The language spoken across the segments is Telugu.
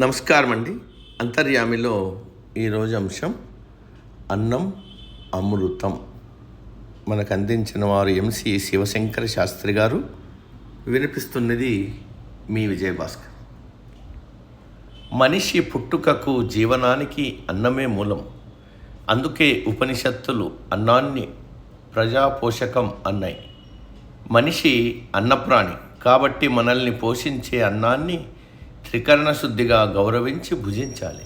నమస్కారం అండి అంతర్యామిలో ఈరోజు అంశం అన్నం అమృతం. మనకు అందించిన వారు ఎంసి శివశంకర శాస్త్రి గారు. వినిపిస్తున్నది మీ విజయభాస్కర్. మనిషి పుట్టుకకు జీవనానికి అన్నమే మూలం. అందుకే ఉపనిషత్తులు అన్నాన్ని ప్రజాపోషకం అన్నాయి. మనిషి అన్నప్రాణి కాబట్టి మనల్ని పోషించే అన్నాన్ని త్రికరణ శుద్ధిగా గౌరవించి భుజించాలి.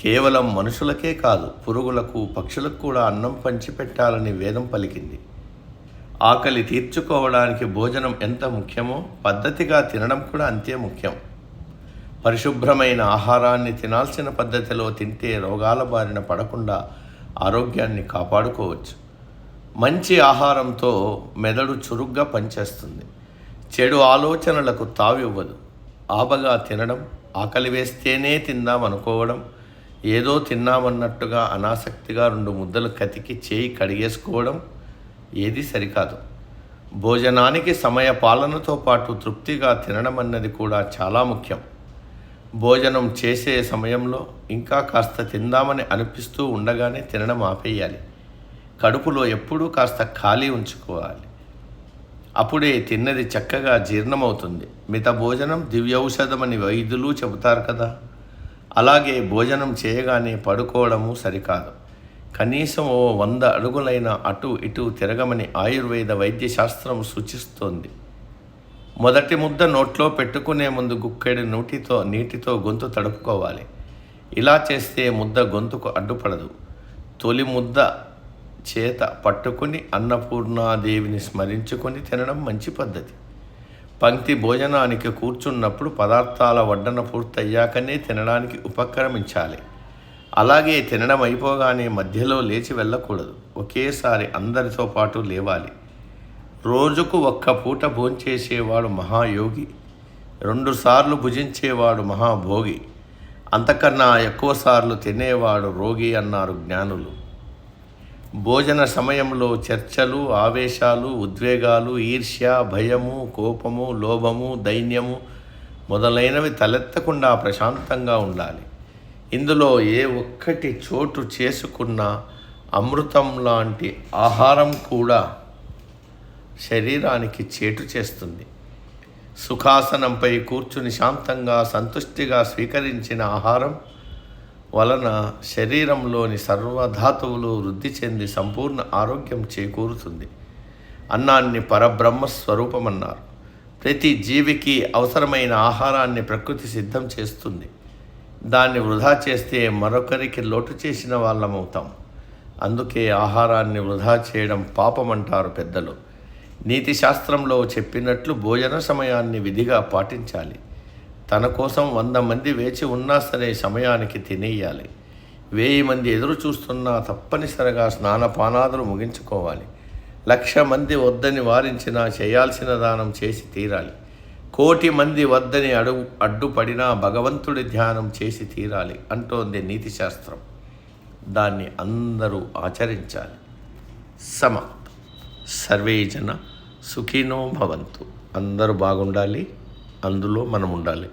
కేవలం మనుషులకే కాదు పురుగులకు పక్షులకు కూడా అన్నం పంచిపెట్టాలని వేదం పలికింది. ఆకలి తీర్చుకోవడానికి భోజనం ఎంత ముఖ్యమో పద్ధతిగా తినడం కూడా అంతే ముఖ్యం. పరిశుభ్రమైన ఆహారాన్ని తినాల్సిన పద్ధతిలో తింటే రోగాల బారిన పడకుండా ఆరోగ్యాన్ని కాపాడుకోవచ్చు. మంచి ఆహారంతో మెదడు చురుగ్గా పనిచేస్తుంది. చెడు ఆలోచనలకు తావివ్వదు. ఆబగా తినడం ఆకలి వేస్తేనే తిందాం అనుకోవడం ఏదో తిన్నామన్నట్టుగా అనాసక్తిగా రెండు ముద్దలు కతికి చేయి కడిగేసుకోవడం ఏది సరికాదు. భోజనానికి సమయ పాలనతో పాటు తృప్తిగా తినడం అన్నది కూడా చాలా ముఖ్యం. భోజనం చేసే సమయంలో ఇంకా కాస్త తిందామని అనిపిస్తూ ఉండగానే తినడం ఆపేయాలి. కడుపులో ఎప్పుడూ కాస్త ఖాళీ ఉంచుకోవాలి. అప్పుడే తిన్నది చక్కగా జీర్ణమవుతుంది. మిత భోజనం దివ్యౌషధమని వైద్యులు చెబుతారు కదా. అలాగే భోజనం చేయగానే పడుకోవడము సరికాదు. కనీసం ఓ వంద అడుగులైన అటు ఇటు తిరగమని ఆయుర్వేద వైద్యశాస్త్రం సూచిస్తోంది. మొదటి ముద్ద నోట్లో పెట్టుకునే ముందు గుక్కెడి నోటితో నీటితో గొంతు తడుపుకోవాలి. ఇలా చేస్తే ముద్ద గొంతుకు అడ్డుపడదు. తొలి ముద్ద చేత పట్టుకుని అన్నపూర్ణాదేవిని స్మరించుకొని తినడం మంచి పద్ధతి. పంక్తి భోజనానికి కూర్చున్నప్పుడు పదార్థాల వడ్డన పూర్తయ్యాకనే తినడానికి ఉపక్రమించాలి. అలాగే తినడం అయిపోగానే మధ్యలో లేచి వెళ్ళకూడదు. ఒకేసారి అందరితో పాటు లేవాలి. రోజుకు ఒక్క పూట భోంచేసేవాడు మహాయోగి. రెండుసార్లు భుజించేవాడు మహాభోగి. అంతకన్నా ఎక్కువసార్లు తినేవాడు రోగి అన్నారు జ్ఞానులు. భోజన సమయంలో చర్చలు ఆవేశాలు ఉద్వేగాలు ఈర్ష్య భయము కోపము లోభము దైన్యము మొదలైనవి తలెత్తకుండా ప్రశాంతంగా ఉండాలి. ఇందులో ఏ ఒక్కటి చోటు చేసుకున్న అమృతం లాంటి ఆహారం కూడా శరీరానికి చేటు చేస్తుంది. సుఖాసనంపై కూర్చుని శాంతంగా సంతుష్టిగా స్వీకరించిన ఆహారం వలన శరీరంలోని సర్వధాతువులు వృద్ధి చెంది సంపూర్ణ ఆరోగ్యం చేకూరుతుంది. అన్నాన్ని పరబ్రహ్మ స్వరూపమన్నారు ప్రతి జీవికి అవసరమైన ఆహారాన్ని ప్రకృతి సిద్ధం చేస్తుంది. దాన్ని వృధా చేస్తే మరొకరికి లోటు చేసిన వాళ్ళమవుతాం. అందుకే ఆహారాన్ని వృధా చేయడం పాపమంటారు పెద్దలు. నీతి శాస్త్రంలో చెప్పినట్లు భోజన సమయాన్ని విధిగా పాటించాలి. తన కోసం వంద మంది వేచి ఉన్నా సరే సమయానికి తినేయాలి. వెయ్యి మంది ఎదురు చూస్తున్నా తప్పనిసరిగా స్నానపానాదులు ముగించుకోవాలి. లక్ష మంది వద్దని వారించినా చేయాల్సిన దానం చేసి తీరాలి. కోటి మంది వద్దని అడుగు అడ్డుపడినా భగవంతుడి ధ్యానం చేసి తీరాలి అంటోంది నీతి శాస్త్రం దాన్ని అందరూ ఆచరించాలి. సమ సర్వే జన సుఖినో భవంతు. అందరూ బాగుండాలి. అందులో మనం ఉండాలి